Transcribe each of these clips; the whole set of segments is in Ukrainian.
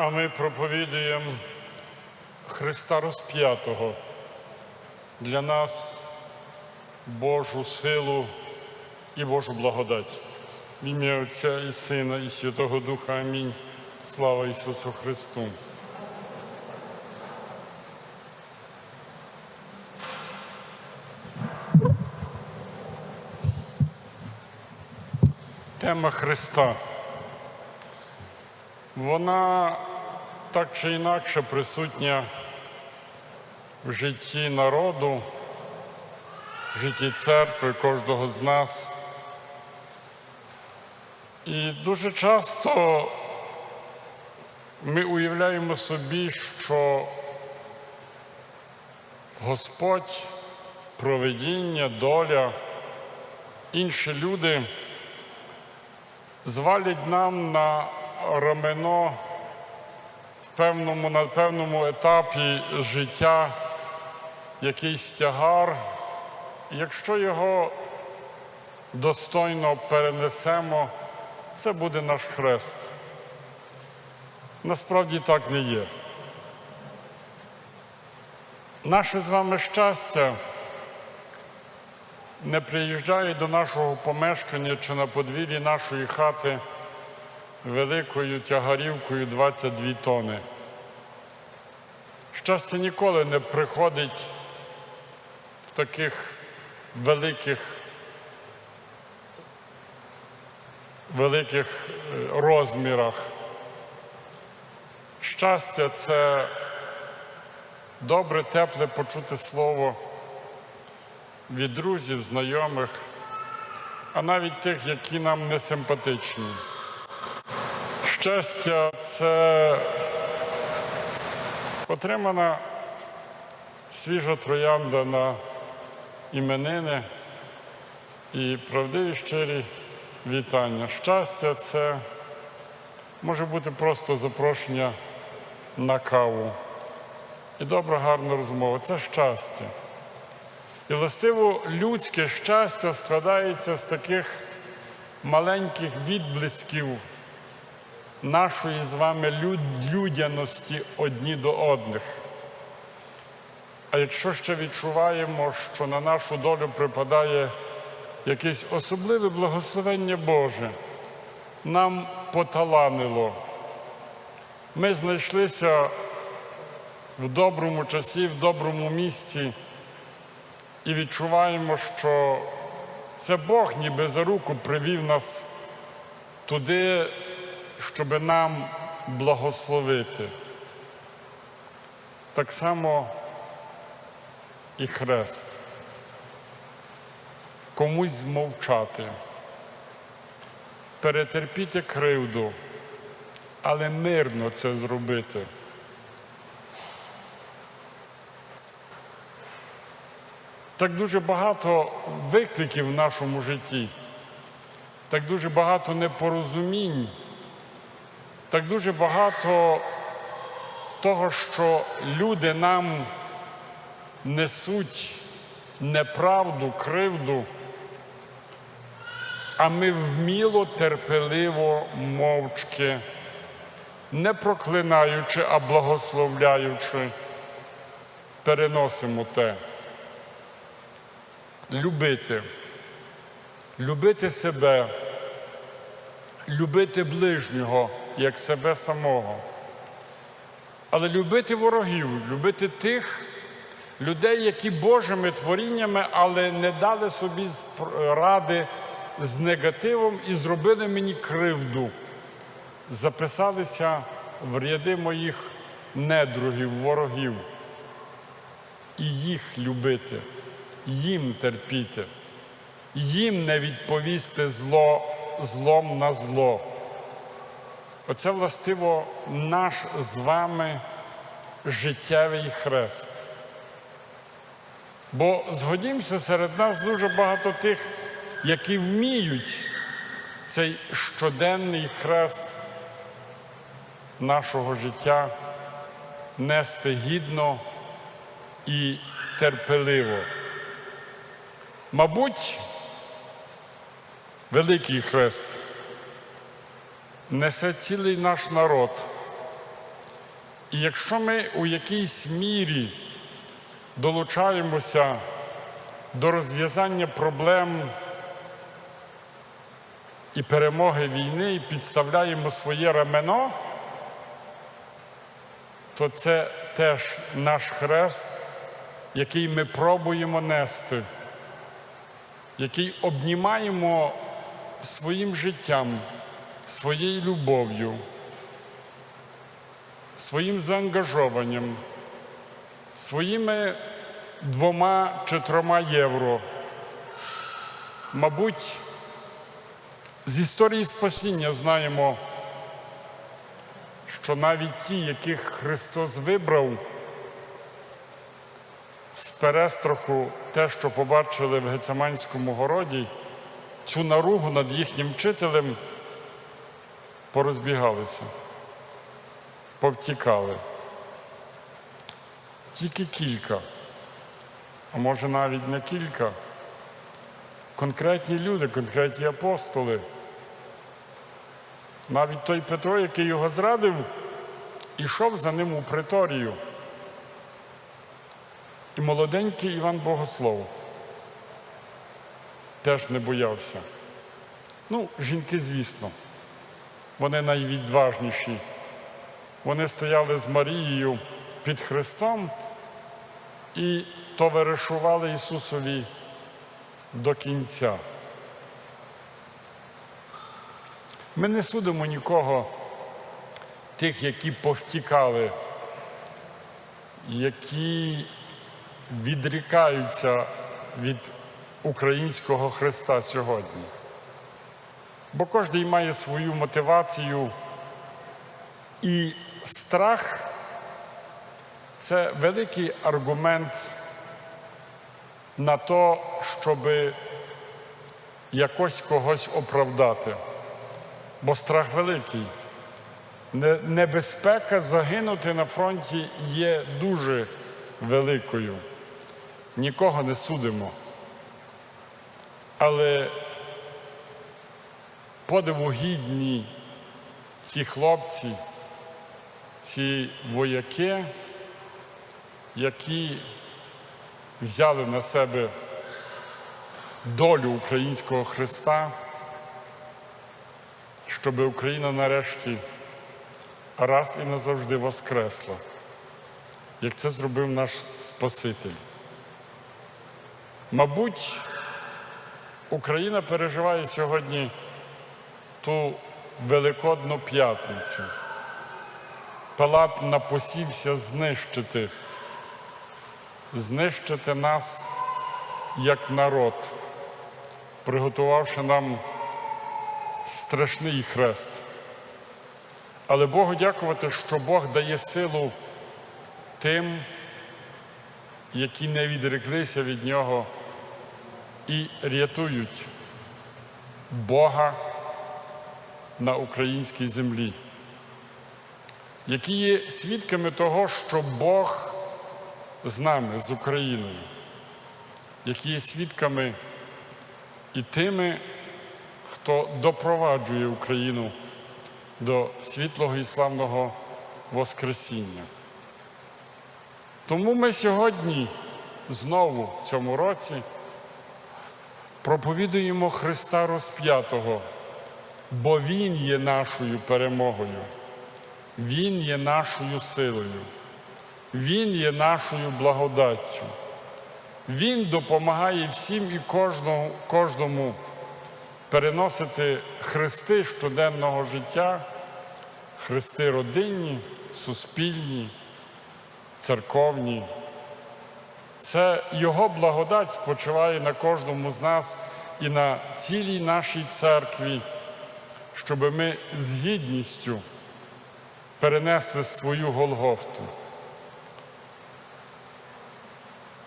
А ми проповідуємо Христа розп'ятого для нас Божу силу і Божу благодать. В ім'я Отця і Сина, і Святого Духа. Амінь. Слава Ісусу Христу. Тема Христа. Вона так чи інакше присутня в житті народу, в житті церкви, кожного з нас. І дуже часто ми уявляємо собі, що Господь, проведіння, доля, інші люди звалять нам на рамено в певному, на певному етапі життя якийсь тягар. Якщо його достойно перенесемо, це буде наш хрест. Насправді так не є. Наше з вами щастя не приїжджає до нашого помешкання чи на подвір'ї нашої хати великою тягарівкою 22 тони. Щастя ніколи не приходить в таких великих, великих е, розмірах. Щастя це добре, тепле почути слово від друзів, знайомих, а навіть тих, які нам не симпатичні. Щастя це отримана свіжа троянда на іменини і правдиві щирі вітання. Щастя це може бути просто запрошення на каву. І добра, гарна розмова. Це щастя. І властиво людське щастя складається з таких маленьких відблисків нашої з вами людяності одні до одних. А якщо ще відчуваємо, що на нашу долю припадає якесь особливе благословення Боже, нам поталанило. Ми знайшлися в доброму часі, в доброму місці і відчуваємо, що це Бог ніби за руку привів нас туди, щоб нам благословити. Так само і хрест. Комусь змовчати, перетерпіти кривду, але мирно це зробити. Так дуже багато викликів в нашому житті, так дуже багато непорозумінь, так дуже багато того, що люди нам несуть неправду, кривду, а ми вміло, терпеливо, мовчки, не проклинаючи, а благословляючи, переносимо те. Любити, любити себе, любити ближнього як себе самого. Але любити ворогів, любити тих людей, які Божими творіннями, але не дали собі ради з негативом і зробили мені кривду. Записалися в ряди моїх недругів, ворогів. І їх любити їм терпіти, їм не відповісти зло злом на зло. Оце властиво наш з вами життєвий хрест. Бо згодімося, серед нас дуже багато тих, які вміють цей щоденний хрест нашого життя нести гідно і терпеливо. Мабуть, Великий хрест несе цілий наш народ, І якщо ми у якійсь мірі долучаємося до розв'язання проблем і перемоги війни і підставляємо своє рамено, то це теж наш хрест, який ми пробуємо нести, який обнімаємо своїм життям, своєю любов'ю, своїм заангажованням, своїми двома чи трьома євро. Мабуть, з історії спасіння знаємо, що навіть ті, яких Христос вибрав, з перестраху те, що побачили в Гециманському городі, цю наругу над їхнім вчителем порозбігалися, повтікали. Тільки кілька, а може навіть не кілька. Конкретні люди, конкретні апостоли. Навіть той Петро, який його зрадив, ішов за ним у приторію. І молоденький Іван Богослов теж не боявся. Ну, жінки, звісно, вони найвідважніші. Вони стояли з Марією під Христом і товаришували Ісусові до кінця. Ми не судимо нікого, тих, які повтікали, які відрікаються від українського Христа сьогодні. Бо кожен має свою мотивацію, і страх це великий аргумент на то, щоб якось когось оправдати. Бо страх великий. Небезпека загинути на фронті є дуже великою. Нікого не судимо. Але подиву гідні ці хлопці, ці вояки, які взяли на себе долю українського Христа, щоб Україна нарешті раз і назавжди воскресла, як це зробив наш Спаситель. Мабуть, Україна переживає сьогодні ту Великодну п'ятницю. Палат напосівся знищити, знищити нас як народ, приготувавши нам страшний хрест. Але Богу дякувати, що Бог дає силу тим, які не відреклися від Нього і рятують Бога на українській землі, які є свідками того, що Бог з нами, з Україною, які є свідками і тими, хто допроваджує Україну до світлого і славного Воскресіння. Тому ми сьогодні знову в цьому році проповідуємо Христа розп'ятого, бо Він є нашою перемогою, Він є нашою силою, Він є нашою благодаттю. Він допомагає всім і кожному, кожному переносити хрести щоденного життя, хрести родинні, суспільні, церковні. Це Його благодать спочиває на кожному з нас і на цілій нашій церкві, щоб ми з гідністю перенесли свою Голгофту.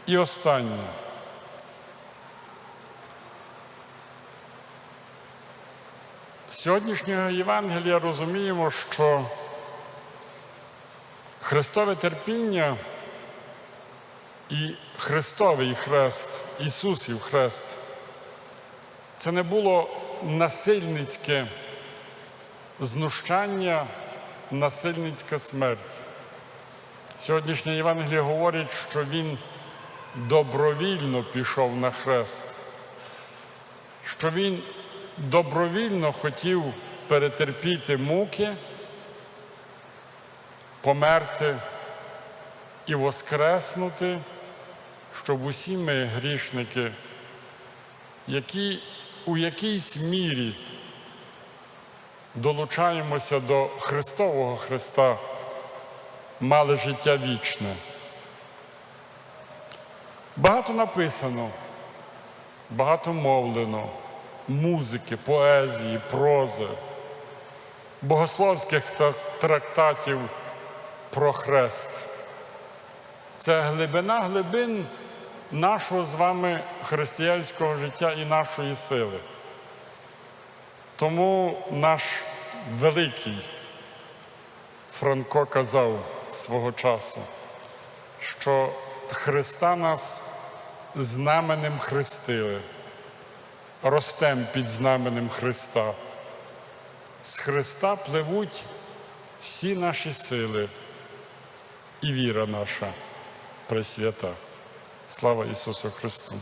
І останнє. З сьогоднішнього Євангелія розуміємо, що Христове терпіння і Христовий хрест, Ісусів хрест, це не було насильницьке знущання, насильницька смерть. Сьогоднішнє Євангеліє говорить, що Він добровільно пішов на хрест, що Він добровільно хотів перетерпіти муки, померти і воскреснути, щоб усі ми, грішники, які у якійсь мірі долучаємося до Христового Христа, мали життя вічне. Багато написано, багато мовлено, музики, поезії, прози, богословських трактатів про хрест. Це глибина глибин нашого з вами християнського життя і нашої сили. Тому наш великий Франко казав свого часу, що Христа нас знаменем хрестили, ростем під знаменем Христа. З Христа пливуть всі наші сили і віра наша пресвята. Слава Ісусу Христу!